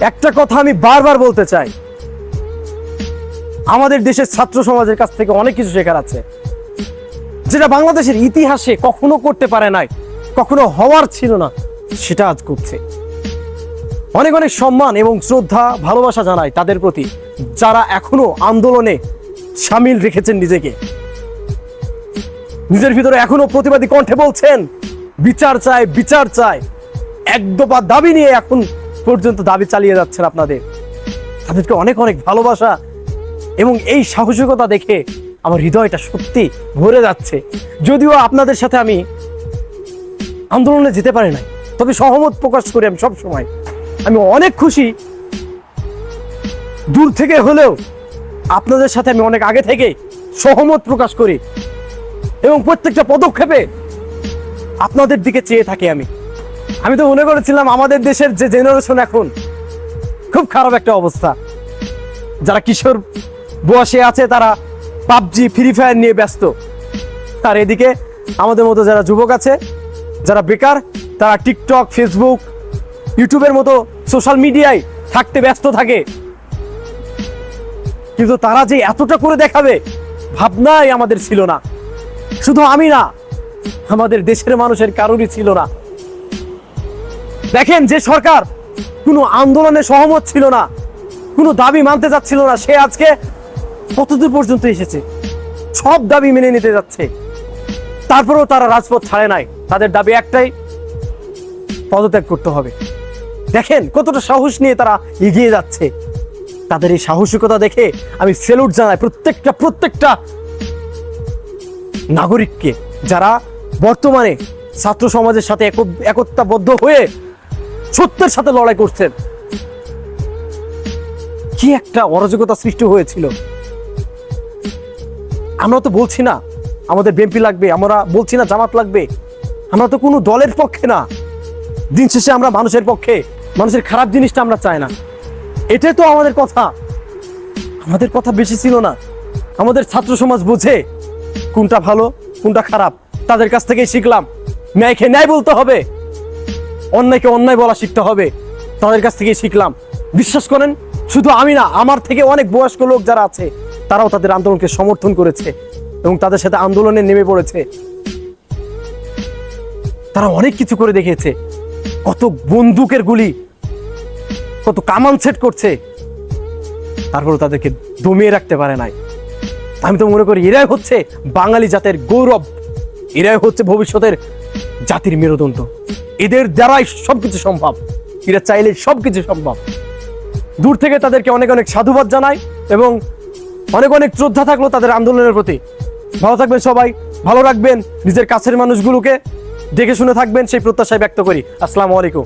একটা কথা আমি বারবার বলতে চাই। আমাদের দেশের ছাত্র সমাজের কাছ থেকে অনেক কিছু শেখার আছে। যেটা বাংলাদেশের ইতিহাসে কখনো করতে পারে নাই, কখনো হওয়ার ছিল না, সেটা আজ করছে। অনেক অনেক সম্মান এবং শ্রদ্ধা, ভালোবাসা জানাই তাদের প্রতি, যারা এখনও আন্দোলনে সামিল রেখেছেন নিজেকে। নিজের ভিতরে এখনও প্রতিবাদী কণ্ঠে বলছেন, বিচার চাই বিচার চাই এক দফা দাবি নিয়ে এখন পর্যন্ত দাবি চালিয়ে যাচ্ছেন আপনাদের। তাদেরকে অনেক অনেক ভালোবাসা এবং এই সাহসিকতা দেখে আমার হৃদয়টা সত্যি ভরে যাচ্ছে। যদিও আপনাদের সাথে আমি আন্দোলনে যেতে পারি নাই, তবে সহমত প্রকাশ করি আমি সব সময় আমি অনেক খুশি। দূর থেকে হলেও আপনাদের সাথে আমি অনেক আগে থেকে সহমত প্রকাশ করি এবং প্রত্যেকটা পদক্ষেপে আপনাদের দিকে চেয়ে থাকি আমি। আমি তো মনে করেছিলাম আমাদের দেশের যে জেনারেশন এখন, খুব খারাপ একটা অবস্থা। যারা কিশোর বয়সে আছে, তারা পাবজি ফ্রি ফায়ার নিয়ে ব্যস্ত। আর এদিকে আমাদের মতো যারা যুবক আছে, যারা বেকার, তারা টিকটক ফেসবুক ইউটিউবের মতো সোশ্যাল মিডিয়ায় থাকতে ব্যস্ত থাকে। কিন্তু তারা যে এতটা করে দেখাবে, ভাবনাই আমাদের ছিল না। শুধু আমি না, আমাদের দেশের মানুষের কারোরই ছিল না। দেখেন যে সরকার কোনো আন্দোলনে সহমত ছিল না, কোনো দাবি মানতে যাচ্ছিল না, সে আজকে কতদূর পর্যন্ত এসেছে? সব দাবি মেনে নিতে যাচ্ছে। তারপরেও তারা রাজপথ ছাড়ে নাই। তাদের দাবি একটাই, পদত্যাগ করতে হবে। দেখেন কতটা সাহস নিয়ে তারা এগিয়ে যাচ্ছে। তাদের এই সাহসিকতা দেখে আমি সেলুট জানাই প্রত্যেকটা প্রত্যেকটা নাগরিককে, যারা বর্তমানে ছাত্র সমাজের সাথে এক- একতাবদ্ধ হয়ে সত্যের সাথে লড়াই করছেন। কি একটা অরাজকতা সৃষ্টি হয়েছিল। আমরা তো বলছি না, আমাদের বিএনপি লাগবে, আমরা বলছি না জামাত লাগবে। আমরা তো কোনো দলের পক্ষে না। দিন শেষে আমরা মানুষের পক্ষে, মানুষের খারাপ জিনিসটা আমরা চাই না। এটাই তো আমাদের কথা। আমাদের কথা বেশি ছিল না। আমাদের ছাত্র সমাজ বুঝে কোনটা ভালো, কোনটা খারাপ। তাদের কাছ থেকেই শিখলাম, ন্যায়কে ন্যায় বলতে হবে। অন্যায়কে অন্যায় বলা শিখতে হবে। তাদের কাছ থেকেই শিখলাম। বিশ্বাস করেন, শুধু আমি না, আমার থেকে অনেক বয়স্ক লোক যারা আছে, তারাও তাদের আন্দোলনকে সমর্থন করেছে এবং তাদের সাথে আন্দোলনে নেমে পড়েছে। তারা অনেক কিছু করে দেখিয়েছে। কত বন্দুকের গুলি, কত কামান সেট করছে। তারপরে তাদেরকে দমিয়ে রাখতে পারে নাই। আমি তো মনে করি, এরাই হচ্ছে বাঙালি জাতের গৌরব। এরাই হচ্ছে ভবিষ্যতের জাতির মেরুদণ্ড। এদের দ্বারাই সবকিছু সম্ভব। এরা চাইলে সবকিছু সম্ভব। দূর থেকে তাদেরকে অনেক অনেক সাধুবাদ জানাই এবং অনেক অনেক শ্রদ্ধা থাকল তাদের আন্দোলনের প্রতি। ভালো থাকবেন সবাই, ভালো রাখবেন নিজের কাছের মানুষগুলোকে। দেখে শুনে থাকবেন, সেই প্রত্যাশায় ব্যক্ত করি। আসসালামু আলাইকুম।